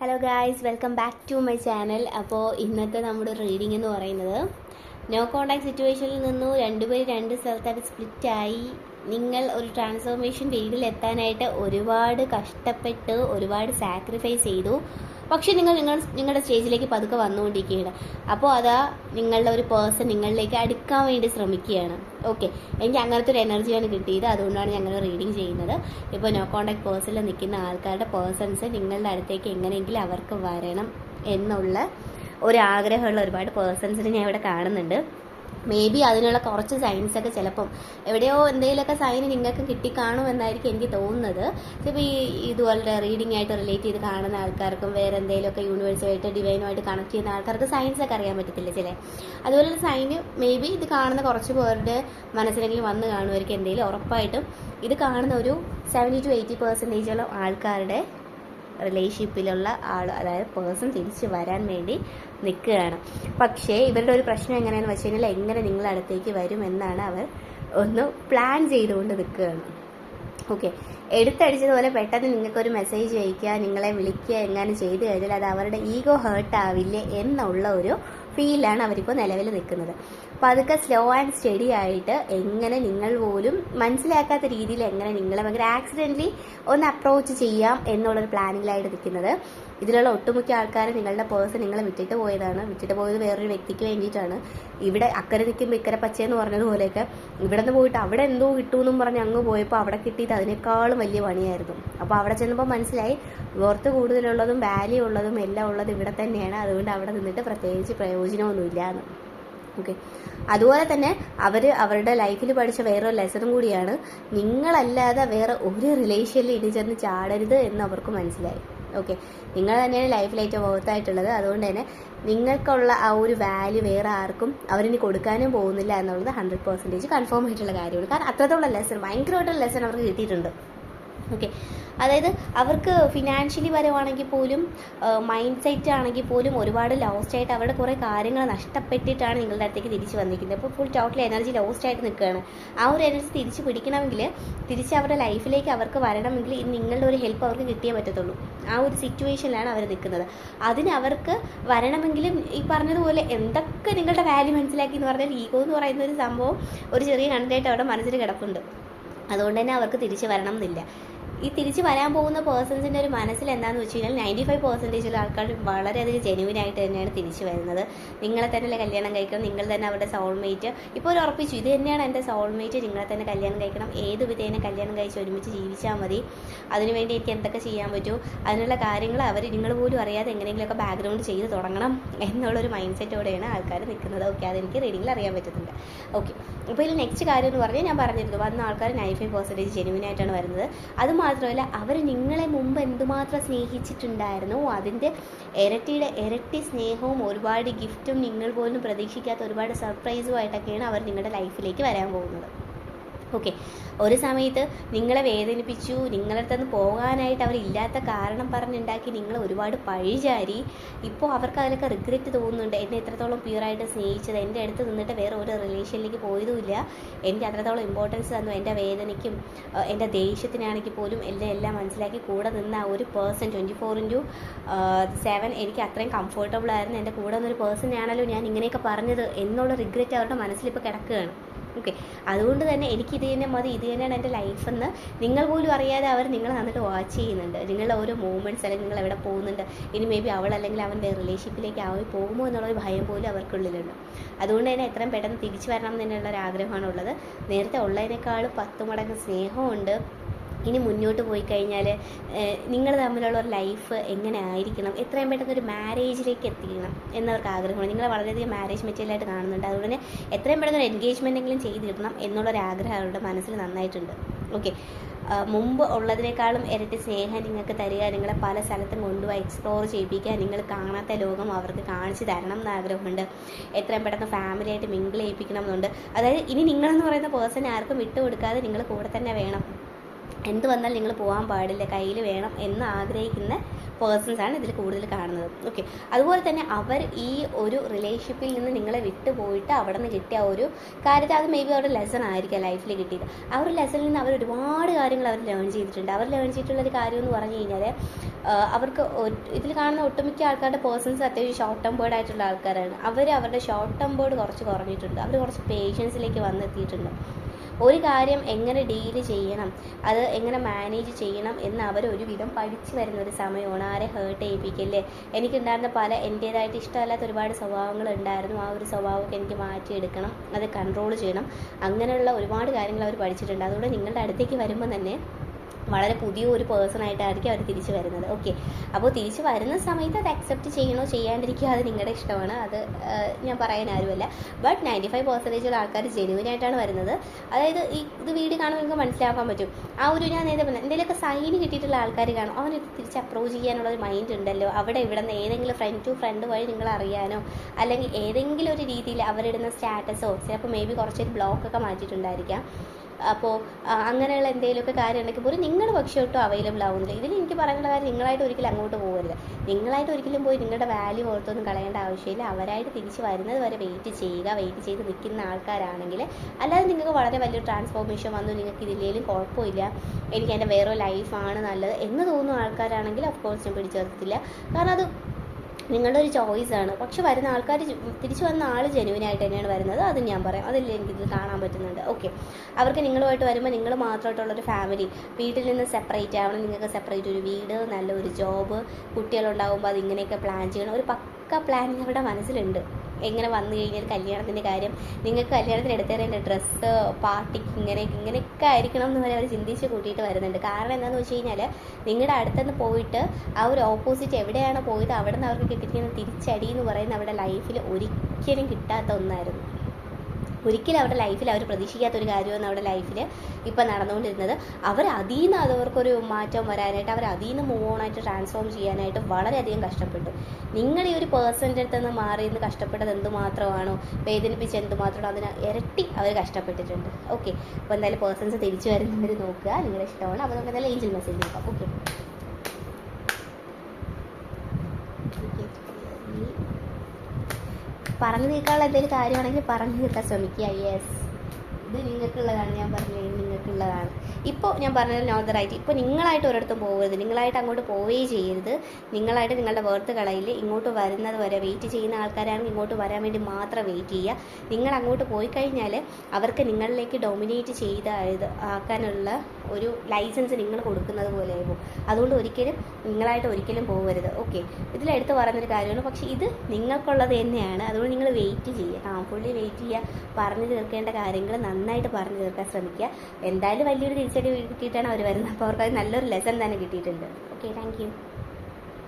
Hello guys welcome back to my channel അപ്പോൾ ഇന്നത്തെ നമ്മുടെ റീഡിംഗ് എന്ന് പറയുന്നത് നോ കോണ്ടാക്ട് സിറ്റുവേഷനിൽ നിന്നു രണ്ടുപേരും രണ്ട് സ്ഥലത്തായിട്ട് സ്പ്ലിറ്റായി നിങ്ങൾ ഒരു ട്രാൻസ്ഫോർമേഷൻ ഫീൽഡിൽ എത്താനായിട്ട് ഒരുപാട് കഷ്ടപ്പെട്ട് ഒരുപാട് സാക്രിഫൈസ് ചെയ്തു. പക്ഷേ നിങ്ങൾ നിങ്ങൾ നിങ്ങളുടെ സ്റ്റേജിലേക്ക് പതുക്കെ വന്നുകൊണ്ടിരിക്കുകയാണ്. അപ്പോൾ അതാ നിങ്ങളുടെ ഒരു പേഴ്സൺ നിങ്ങളിലേക്ക് അടുക്കാൻ വേണ്ടി ശ്രമിക്കുകയാണ്. ഓക്കെ എനിക്ക് അങ്ങനത്തെ ഒരു എനർജിയാണ് കിട്ടിയത്. അതുകൊണ്ടാണ് ഞങ്ങൾ റീഡിങ് ചെയ്യുന്നത്. ഇപ്പോൾ നോ കോണ്ടാക്ട് പേഴ്സണിൽ നിൽക്കുന്ന ആൾക്കാരുടെ പേഴ്സൺസ് നിങ്ങളുടെ അടുത്തേക്ക് എങ്ങനെയെങ്കിലും അവർക്ക് വരണം എന്നുള്ള ഒരു ആഗ്രഹമുള്ള ഒരുപാട് പേഴ്സൺസിനെ ഞാൻ ഇവിടെ കാണുന്നുണ്ട്. മേ ബി അതിനുള്ള കുറച്ച് സൈൻസ് ഒക്കെ ചിലപ്പം എവിടെയോ എന്തെങ്കിലുമൊക്കെ സൈൻ നിങ്ങൾക്ക് കിട്ടിക്കാണുമെന്നായിരിക്കും എനിക്ക് തോന്നുന്നത്. ചിലപ്പോൾ ഈ ഇതുപോലെ റീഡിംഗ് ആയിട്ട് റിലേറ്റ് ചെയ്ത് കാണുന്ന ആൾക്കാർക്കും വേറെ എന്തെങ്കിലുമൊക്കെ യൂണിവേഴ്സുമായിട്ട് ഡിവൈനുമായിട്ട് കണക്ട് ചെയ്യുന്ന ആൾക്കാർക്ക് സയൻസ് ഒക്കെ അറിയാൻ പറ്റത്തില്ല ചില. അതുപോലെ സൈന് മേ ബി ഇത് കാണുന്ന കുറച്ച് പേരുടെ മനസ്സിലെങ്കിലും വന്ന് കാണുമായിരിക്കും. എന്തെങ്കിലും ഉറപ്പായിട്ടും ഇത് കാണുന്ന ഒരു സെവന്റി ടു എയ്റ്റി പെർസെന്റേജോളം ആൾക്കാരുടെ റിലേഷൻഷിപ്പിലുള്ള ആൾ അതായത് പേഴ്സൺ തിരിച്ചു വരാൻ വേണ്ടി നിൽക്കുകയാണ്. പക്ഷേ ഇവരുടെ ഒരു പ്രശ്നം എങ്ങനെയാണെന്ന് വെച്ച് കഴിഞ്ഞാൽ എങ്ങനെ നിങ്ങളുടെ അടുത്തേക്ക് വരും എന്നാണ് അവർ ഒന്ന് പ്ലാൻ ചെയ്തുകൊണ്ട് നിൽക്കുകയാണ്. ഓക്കെ എടുത്തടിച്ചതുപോലെ പെട്ടെന്ന് നിങ്ങൾക്കൊരു മെസ്സേജ് അയക്കുക നിങ്ങളെ വിളിക്കുക എങ്ങനെ ചെയ്തു കഴിഞ്ഞാൽ അത് അവരുടെ ഈഗോ ഹേർട്ട് ആവില്ലേ എന്നുള്ള ഒരു ഫീലാണ് അവരിപ്പോൾ നിലവിൽ നിൽക്കുന്നത്. അപ്പോൾ അതൊക്കെ സ്ലോ ആൻഡ് സ്റ്റഡി ആയിട്ട് എങ്ങനെ നിങ്ങൾ പോലും മനസ്സിലാക്കാത്ത രീതിയിൽ എങ്ങനെ നിങ്ങളെ ഭയങ്കര ആക്സിഡന്റലി ഒന്ന് അപ്രോച്ച് ചെയ്യാം എന്നുള്ളൊരു പ്ലാനിങ്ങിലായിട്ട് നിൽക്കുന്നത്. ഇതിലുള്ള ഒട്ടുമുക്ക ആൾക്കാർ നിങ്ങളുടെ പേഴ്സൺ നിങ്ങളെ വിട്ടിട്ട് പോയതാണ്. വിട്ടിട്ട് പോയത് വേറൊരു വ്യക്തിക്ക് വേണ്ടിയിട്ടാണ്. ഇവിടെ അക്കരെ നിൽക്കുമ്പോൾ ഇക്കരെ പച്ചയെന്ന് പറഞ്ഞതുപോലെയൊക്കെ. ഇവിടെ നിന്ന് പോയിട്ട് അവിടെ എന്തോ കിട്ടുമെന്നും പറഞ്ഞ് അങ്ങ് പോയപ്പോൾ അവിടെ കിട്ടിയിട്ട് അതിനേക്കാളും വലിയ പണിയായിരുന്നു. അപ്പോൾ അവിടെ ചെന്നപ്പോൾ മനസ്സിലായി വർത്ത് കൂടുതലുള്ളതും വാല്യൂ ഉള്ളതും എല്ലാം ഉള്ളത് ഇവിടെ തന്നെയാണ്. അതുകൊണ്ട് അവിടെ നിന്നിട്ട് പ്രത്യേകിച്ച് പ്രയോജനമൊന്നുമില്ല എന്ന് ഓക്കെ അതുപോലെ തന്നെ അവർ അവരുടെ ലൈഫിൽ പഠിച്ച വേറൊരു ലെസണും കൂടിയാണ് നിങ്ങളല്ലാതെ വേറെ ഒരു റിലേഷനിൽ ഇനി ചെന്ന് ചാടരുത് എന്ന് അവർക്ക് മനസ്സിലായി. ഓക്കെ നിങ്ങൾ തന്നെയാണ് ലൈഫിൽ ഏറ്റവും ബോധത്തായിട്ടുള്ളത് അതുകൊണ്ട് തന്നെ നിങ്ങൾക്കുള്ള ആ ഒരു വാല്യൂ വേറെ ആർക്കും അവരിനി കൊടുക്കാനും പോകുന്നില്ല എന്നുള്ളത് ഹൺഡ്രഡ് പെർസെന്റേജ് കൺഫേം ആയിട്ടുള്ള കാര്യമാണ്. കാരണം അത്രത്തോളം ലെസൺ ഭയങ്കരമായിട്ടുള്ള ലെസൺ അവർക്ക് കിട്ടിയിട്ടുണ്ട്. ഓക്കെ അതായത് അവർക്ക് ഫിനാൻഷ്യലി പരമാണെങ്കിൽ പോലും മൈൻഡ് സെറ്റ് ആണെങ്കിൽ പോലും ഒരുപാട് ലോസ്റ്റ് ആയിട്ട് അവരുടെ കുറേ കാര്യങ്ങൾ നഷ്ടപ്പെട്ടിട്ടാണ് നിങ്ങളുടെ അടുത്തേക്ക് തിരിച്ച് വന്നിരിക്കുന്നത്. അപ്പോൾ ഫുൾ ടോട്ടൽ എനർജി ലോസ്റ്റ് ആയിട്ട് നിൽക്കുകയാണ്. ആ ഒരു എനർജി തിരിച്ച് പിടിക്കണമെങ്കിൽ തിരിച്ച് അവരുടെ ലൈഫിലേക്ക് അവർക്ക് വരണമെങ്കിൽ നിങ്ങളുടെ ഒരു ഹെൽപ്പ് അവർക്ക് കിട്ടിയേ പറ്റത്തുള്ളൂ. ആ ഒരു സിറ്റുവേഷനിലാണ് അവർ നിൽക്കുന്നത്. അതിന് അവർക്ക് വരണമെങ്കിലും ഈ പറഞ്ഞതുപോലെ എന്തൊക്കെ നിങ്ങളുടെ വാല്യൂ മനസ്സിലാക്കി എന്ന് പറഞ്ഞാൽ ഈഗോ എന്ന് പറയുന്ന ഒരു സംഭവം ഒരു ചെറിയ കണ്ടായിട്ട് അവിടെ മനസ്സിൽ കിടപ്പുണ്ട്. അതുകൊണ്ട് തന്നെ അവർക്ക് തിരിച്ച് വരണം എന്നില്ല ഈ തിരിച്ചു വരാൻ പോകുന്ന പേഴ്സൺസിന്റെ ഒരു മനസ്സിൽ എന്താണെന്ന് വെച്ച് കഴിഞ്ഞാൽ നയന്റി ഫൈവ് പെർസെന്റേജുള്ള ആൾക്കാർ വളരെയധികം ജെനുവിൻ ആയിട്ട് തന്നെയാണ് തിരിച്ചു വരുന്നത്. നിങ്ങളെ തന്നെ കല്യാണം കഴിക്കണം? നിങ്ങൾ തന്നെ അവരുടെ സോൾമേറ്റ് ഇപ്പോൾ ഒരു ഉറപ്പിച്ചു ഇത് തന്നെയാണ് എന്റെ സോൾമേറ്റ് നിങ്ങളെ തന്നെ കല്യാണം കഴിക്കണം. ഏത് വിധേന കല്യാണം കഴിച്ച് ഒരുമിച്ച് ജീവിച്ചാൽ മതി. അതിനുവേണ്ടി എനിക്ക് എന്തൊക്കെ ചെയ്യാൻ പറ്റൂ? അതിനുള്ള കാര്യങ്ങൾ അവർ നിങ്ങൾ പോലും അറിയാതെ എങ്ങനെയെങ്കിലുമൊക്കെ ബാക്ക്ഗ്രൗണ്ട് ചെയ്ത് തുടങ്ങണം എന്നുള്ളൊരു മൈൻഡ് സെറ്റോടെയാണ് ആൾക്കാർ നിൽക്കുന്നത്. ഓക്കെ അതെനിക്ക് റീഡിങ്ങിൽ അറിയാൻ പറ്റുന്നുണ്ട്. ഓക്കെ അപ്പോൾ ഇതിൽ നെക്സ്റ്റ് കാര്യം എന്ന് പറഞ്ഞാൽ ഞാൻ പറഞ്ഞിരുന്നു വന്ന ആൾക്കാർ നയന്റി ഫൈവ് പെർസെന്റേജ് ജെനുവിനായിട്ടാണ് വരുന്നത്. അത് മാത്രമല്ല അവർ നിങ്ങളെ മുമ്പ് എന്തുമാത്രം സ്നേഹിച്ചിട്ടുണ്ടായിരുന്നു അതിന്റെ ഇരട്ടിയുടെ ഇരട്ടി സ്നേഹവും ഒരുപാട് ഗിഫ്റ്റും നിങ്ങൾ പോലും പ്രതീക്ഷിക്കാത്ത ഒരുപാട് സർപ്രൈസുമായിട്ടൊക്കെയാണ് അവർ നിങ്ങളുടെ ലൈഫിലേക്ക് വരാൻ പോകുന്നത്. ഓക്കെ ഒരു സമയത്ത് നിങ്ങളെ വേദനിപ്പിച്ചു നിങ്ങളുടെ അടുത്ത് പോകാനായിട്ട് അവരില്ലാത്ത കാരണം പറഞ്ഞുണ്ടാക്കി നിങ്ങൾ ഒരുപാട് പഴിചാരി. ഇപ്പോൾ അവർക്ക് അതിലൊക്കെ റിഗ്രറ്റ് തോന്നുന്നുണ്ട്. എന്നെ എത്രത്തോളം പ്യൂറായിട്ട് സ്നേഹിച്ചത് എന്റെ അടുത്ത് നിന്നിട്ട് വേറെ ഒരു റിലേഷനിലേക്ക് പോയതുമില്ല. എനിക്ക് അത്രത്തോളം ഇമ്പോർട്ടൻസ് തന്നു. എന്റെ വേദനയ്ക്കും എന്റെ ദേഷ്യത്തിനാണെങ്കിൽ പോലും എല്ലാം എല്ലാം മനസ്സിലാക്കി കൂടെ നിന്ന ആ ഒരു person twenty four into seven എനിക്ക് അത്രയും കംഫർട്ടബിൾ ആയിരുന്നു. എന്റെ കൂടെ നിന്നൊരു പേഴ്സൺ ആണല്ലോ ഞാൻ ഇങ്ങനെയൊക്കെ പറഞ്ഞത് എന്നുള്ള റിഗ്രറ്റ് അവരുടെ മനസ്സിലിപ്പോൾ കിടക്കുകയാണ്. ഓക്കെ അതുകൊണ്ട് തന്നെ എനിക്ക് ഇത് തന്നെ മതി ഇത് തന്നെയാണ് എന്റെ ലൈഫെന്ന് നിങ്ങൾ പോലും അറിയാതെ അവർ നിങ്ങളെ നന്നിട്ട് വാച്ച് ചെയ്യുന്നുണ്ട്. നിങ്ങളുടെ ഓരോ മൂവ്മെന്റ്സ് അല്ലെങ്കിൽ നിങ്ങൾ എവിടെ പോകുന്നുണ്ട്. ഇനി മേ ബി അവൾ അല്ലെങ്കിൽ അവന്റെ റിലേഷൻഷിപ്പിലേക്ക് അവൻ പോകുമോ എന്നുള്ളൊരു ഭയം പോലും അവർക്കുള്ളിലുണ്ട്. അതുകൊണ്ട് തന്നെ എത്രയും പെട്ടെന്ന് തിരിച്ചു വരണം എന്നുള്ള ഒരു ആഗ്രഹമാണുള്ളത്. നേരത്തെ ഉള്ളതിനേക്കാൾ പത്ത് മടങ്ങ് സ്നേഹമുണ്ട്. ഇനി മുന്നോട്ട് പോയി കഴിഞ്ഞാൽ നിങ്ങൾ തമ്മിലുള്ള ഒരു ലൈഫ് എങ്ങനെ ആയിരിക്കണം? എത്രയും പെട്ടെന്ന് ഒരു മാരേജിലേക്ക് എത്തിക്കണം എന്നവർക്ക് ആഗ്രഹമാണ്. നിങ്ങളെ വളരെയധികം മാരേജ് മെറ്റീരിയലായിട്ട് കാണുന്നുണ്ട്. അതുകൊണ്ട് തന്നെ എത്രയും പെട്ടെന്ന് ഒരു എൻഗേജ്മെന്റ് എങ്കിലും കിട്ടണം എന്നുള്ളൊരു ആഗ്രഹം അവരുടെ മനസ്സിൽ നന്നായിട്ടുണ്ട്. ഓക്കെ മുമ്പ് ഉള്ളതിനേക്കാളും ഇരട്ടി സ്നേഹം നിങ്ങൾക്ക് തരിക നിങ്ങളെ പല സ്ഥലത്തും കൊണ്ടുപോയി എക്സ്പ്ലോർ ചെയ്യിപ്പിക്കുക നിങ്ങൾ കാണാത്ത ലോകം അവർക്ക് കാണിച്ചു തരണം എന്ന് ആഗ്രഹമുണ്ട് എത്രയും പെട്ടെന്ന് ഫാമിലിയായിട്ട് മിങ്കിൾ ചെയ്യിപ്പിക്കണം എന്നുണ്ട്. അതായത് ഇനി നിങ്ങളെന്ന് പറയുന്ന പേഴ്സൺ ആർക്കും വിട്ടുകൊടുക്കാതെ നിങ്ങൾ കൂടെ തന്നെ വേണം. എന്ത് വന്നാൽ നിങ്ങൾ പോകാൻ പാടില്ല കയ്യിൽ വേണം എന്ന് ആഗ്രഹിക്കുന്ന പേഴ്സൺസാണ് ഇതിൽ കൂടുതൽ കാണുന്നത്. ഓക്കെ അതുപോലെ തന്നെ അവർ ഈ ഒരു റിലേഷൻഷിപ്പിൽ നിന്ന് നിങ്ങളെ വിട്ടു പോയിട്ട് അവിടെ നിന്ന് കിട്ടിയ ഒരു കാര്യത്തിൽ അത് മേ ബി അവരുടെ ലെസൺ ആയിരിക്കാം ലൈഫിൽ കിട്ടിയത്. ആ ഒരു ലെസണിൽ നിന്ന് അവർ ഒരുപാട് കാര്യങ്ങൾ അവർ ലേൺ ചെയ്തിട്ടുണ്ട്. അവർ ലേൺ ചെയ്തിട്ടുള്ള ഒരു കാര്യം എന്ന് പറഞ്ഞു കഴിഞ്ഞാൽ അവർക്ക് ഇതിൽ കാണുന്ന ഒട്ടുമിക്ക ആൾക്കാരുടെ പേഴ്സൺസ് അത്യാവശ്യം ഷോർട്ട് ടേം ബേർഡ് ആയിട്ടുള്ള ആൾക്കാരാണ്. അവർ അവരുടെ ഷോർട്ട് ടേം ബേർഡ് കുറച്ച് കുറഞ്ഞിട്ടുണ്ട്. അവർ കുറച്ച് പേഷ്യൻസിലേക്ക് വന്നെത്തിയിട്ടുണ്ട്. ഒരു കാര്യം എങ്ങനെ ഡീൽ ചെയ്യണം? അത് എങ്ങനെ മാനേജ് ചെയ്യണം എന്ന് അവർ ഒരുവിധം പഠിച്ചു വരുന്ന ഒരു സമയമാണ്. ആരെ ഹേർട്ട് ചെയ്യിപ്പിക്കല്ലേ എനിക്കുണ്ടായിരുന്ന പല എന്റേതായിട്ട് ഇഷ്ടമല്ലാത്ത ഒരുപാട് സ്വഭാവങ്ങൾ ഉണ്ടായിരുന്നു. ആ ഒരു സ്വഭാവമൊക്കെ എനിക്ക് മാറ്റിയെടുക്കണം അത് കൺട്രോൾ ചെയ്യണം. അങ്ങനെയുള്ള ഒരുപാട് കാര്യങ്ങൾ അവർ പഠിച്ചിട്ടുണ്ട്. അതുകൊണ്ട് നിങ്ങളുടെ അടുത്തേക്ക് വരുമ്പോൾ തന്നെ വളരെ പുതിയ ഒരു പേഴ്സൺ ആയിട്ടായിരിക്കും അവർ തിരിച്ചു വരുന്നത്. ഓക്കെ അപ്പോൾ തിരിച്ചു വരുന്ന സമയത്ത് അത് അക്സെപ്റ്റ് ചെയ്യണോ ചെയ്യാണ്ടിരിക്കുക അത് നിങ്ങളുടെ ഇഷ്ടമാണ്. അത് ഞാൻ പറയാൻ ആരുമല്ല. ബട്ട് നയന്റി ഫൈവ് പെർസെന്റേജുള്ള ആൾക്കാർ ജെനുവിൻ ആയിട്ടാണ് വരുന്നത്. അതായത് ഈ ഇത് വീഡിയോ കാണുമ്പോൾ നിങ്ങൾക്ക് മനസ്സിലാക്കാൻ പറ്റും. ആ ഒരു ഞാൻ നേരത്തെ പറഞ്ഞ എന്തെങ്കിലുമൊക്കെ സൈൻ കിട്ടിയിട്ടുള്ള ആൾക്കാർ കാണും. അവന് തിരിച്ച് അപ്രോച്ച് ചെയ്യാനുള്ള ഒരു മൈൻഡ് ഉണ്ടല്ലോ. അവിടെ ഇവിടെ നിന്ന് ഏതെങ്കിലും ഫ്രണ്ട് ടു ഫ്രണ്ട് വഴി നിങ്ങൾ അറിയാനോ അല്ലെങ്കിൽ ഏതെങ്കിലും ഒരു രീതിയിൽ അവരിടുന്ന സ്റ്റാറ്റസോ ചിലപ്പോൾ മേ ബി കുറച്ചൊരു ബ്ലോക്കൊക്കെ മാറ്റിയിട്ടുണ്ടായിരിക്കാം. അപ്പോൾ അങ്ങനെയുള്ള എന്തെങ്കിലുമൊക്കെ കാര്യം ഉണ്ടെങ്കിൽ പോലും നിങ്ങളുടെ പക്ഷേ ഒട്ടും അവൈലബിൾ ആവുന്നില്ല. ഇതിൽ എനിക്ക് പറയാനുള്ള കാര്യം നിങ്ങളായിട്ട് ഒരിക്കലും അങ്ങോട്ട് പോകരുത് നിങ്ങളായിട്ട് ഒരിക്കലും പോയി നിങ്ങളുടെ വാല്യൂ ഓർത്തൊന്നും കളയേണ്ട ആവശ്യമില്ല. അവരായിട്ട് തിരിച്ച് വരുന്നത് വരെ വെയിറ്റ് ചെയ്യുക വെയിറ്റ് ചെയ്ത് നിൽക്കുന്ന ആൾക്കാരാണെങ്കിൽ അല്ലാതെ നിങ്ങൾക്ക് വളരെ വലിയൊരു ട്രാൻസ്ഫോർമേഷൻ വന്നു നിങ്ങൾക്ക് ഇതിലേലും കുഴപ്പമില്ല. എനിക്ക് എന്റെ വേറെ ലൈഫാണ് നല്ലത് എന്ന് തോന്നുന്ന ആൾക്കാരാണെങ്കിൽ ഓഫ് കോഴ്സ് ഞാൻ പിടിച്ചു നിർത്തില്ല. കാരണം അത് നിങ്ങളുടെ ഒരു ചോയ്സ് ആണ്. പക്ഷെ വരുന്ന ആൾക്കാർ തിരിച്ചു വന്ന ആൾ ജെനുവൻ ആയിട്ട് തന്നെയാണ് വരുന്നത്. അത് ഞാൻ പറയാം. അതിൽ എനിക്കിത് കാണാൻ പറ്റുന്നുണ്ട്. ഓക്കെ അവർക്ക് നിങ്ങളുമായിട്ട് വരുമ്പോൾ നിങ്ങൾ മാത്രമായിട്ടുള്ളൊരു ഫാമിലി വീട്ടിൽ നിന്ന് സെപ്പറേറ്റ് ആവണം. നിങ്ങൾക്ക് സെപ്പറേറ്റ് ഒരു വീട് നല്ലൊരു ജോബ് കുട്ടികളുണ്ടാകുമ്പോൾ അത് ഇങ്ങനെയൊക്കെ പ്ലാൻ ചെയ്യണം. ഒരു പക്ക പ്ലാനിങ് അവരുടെ മനസ്സിലുണ്ട്. എങ്ങനെ വന്നു കഴിഞ്ഞാൽ കല്യാണത്തിന്റെ കാര്യം നിങ്ങൾക്ക് കല്യാണത്തിന് എടുത്തേരേണ്ട ഡ്രസ്സ് പാർട്ടിക്ക് ഇങ്ങനെ ഇങ്ങനെയൊക്കെ ആയിരിക്കണം എന്ന് വരെ അവർ ചിന്തിച്ച് കൂട്ടിയിട്ട് വരുന്നുണ്ട്. കാരണം എന്താണെന്ന് വെച്ച് കഴിഞ്ഞാൽ നിങ്ങളുടെ അടുത്തുനിന്ന് പോയിട്ട് ആ ഒരു ഓപ്പോസിറ്റ് എവിടെയാണ് പോയത് അവിടെ നിന്ന് അവർക്ക് കിട്ടിയിരിക്കുന്ന തിരിച്ചടി എന്ന് പറയുന്ന അവരുടെ ലൈഫിൽ ഒരിക്കലും കിട്ടാത്ത ഒന്നായിരുന്നു. ഒരിക്കലും അവരുടെ ലൈഫിൽ അവർ പ്രതീക്ഷിക്കാത്ത ഒരു കാര്യമാണ് അവരുടെ ലൈഫിൽ ഇപ്പം നടന്നുകൊണ്ടിരുന്നത്. അവർ അതിൽ നിന്ന് അവർക്കൊരു മാറ്റം വരാനായിട്ട് അവർ അതിൽ നിന്ന് മൂവ് ഓണായിട്ട് ട്രാൻസ്ഫോം ചെയ്യാനായിട്ട് വളരെയധികം കഷ്ടപ്പെട്ടു. നിങ്ങൾ ഈ ഒരു പേഴ്സന്റെ അടുത്ത് നിന്ന് മാറി നിന്ന് കഷ്ടപ്പെട്ടത് എന്തുമാത്രമാണോ വേദനിപ്പിച്ച് എന്തുമാത്രമാണോ അതിന് ഇരട്ടി അവർ കഷ്ടപ്പെട്ടിട്ടുണ്ട്. ഓക്കെ അപ്പോൾ എന്തായാലും പേഴ്സൺസ് തിരിച്ചു വരുന്നവർ നോക്കുക. നിങ്ങളുടെ ഇഷ്ടമാണ് അപ്പോൾ നമുക്ക് എന്തായാലും ഏഞ്ചൽ മെസ്സേജ് നോക്കാം. ഓക്കെ പറഞ്ഞു തീർക്കാനുള്ള എന്തെങ്കിലും കാര്യമാണെങ്കിൽ പറഞ്ഞു തീർക്കാൻ ശ്രമിക്കുക. യെസ് ഇത് നിങ്ങൾക്കുള്ളതാണ് ഞാൻ പറഞ്ഞു ഇത് നിങ്ങൾക്കുള്ളതാണ് ഇപ്പോൾ ഞാൻ പറഞ്ഞത് നോട്ട് റൈറ്റ്. ഇപ്പോൾ നിങ്ങളായിട്ട് ഒരിടത്തും പോകരുത്. നിങ്ങളായിട്ട് അങ്ങോട്ട് പോവുകയും ചെയ്യരുത്. നിങ്ങളായിട്ട് നിങ്ങളുടെ വേർത്ത് കളയിൽ ഇങ്ങോട്ട് വരുന്നത് വരെ വെയിറ്റ് ചെയ്യുന്ന ആൾക്കാരാണെങ്കിൽ ഇങ്ങോട്ട് വരാൻ വേണ്ടി മാത്രം വെയിറ്റ് ചെയ്യുക. നിങ്ങൾ അങ്ങോട്ട് പോയി കഴിഞ്ഞാൽ അവർക്ക് നിങ്ങളിലേക്ക് ഡൊമിനേറ്റ് ചെയ്ത് ആക്കാനുള്ള ഒരു ലൈസൻസ് നിങ്ങൾ കൊടുക്കുന്നത് പോലെ ആയിരുന്നു അതുകൊണ്ട് ഒരിക്കലും നിങ്ങളായിട്ട് ഒരിക്കലും പോകരുത്. ഓക്കെ ഇതിലെടുത്ത് പറയുന്നൊരു കാര്യമാണ്. പക്ഷേ ഇത് നിങ്ങൾക്കുള്ളത് തന്നെയാണ്. അതുകൊണ്ട് നിങ്ങൾ വെയിറ്റ് ചെയ്യുക. ആ ഫുള്ളി വെയിറ്റ് ചെയ്യുക. പറഞ്ഞു തീർക്കേണ്ട കാര്യങ്ങൾ നന്നായിട്ട് പറഞ്ഞു തീർക്കാൻ ശ്രമിക്കുക. എന്തായാലും വലിയൊരു തിരിച്ചടി കിട്ടിയിട്ടാണ് അവർ വരുന്നത്. അപ്പോൾ അവർക്ക് നല്ലൊരു ലെസൺ തന്നെ കിട്ടിയിട്ടുണ്ട്. Okay thank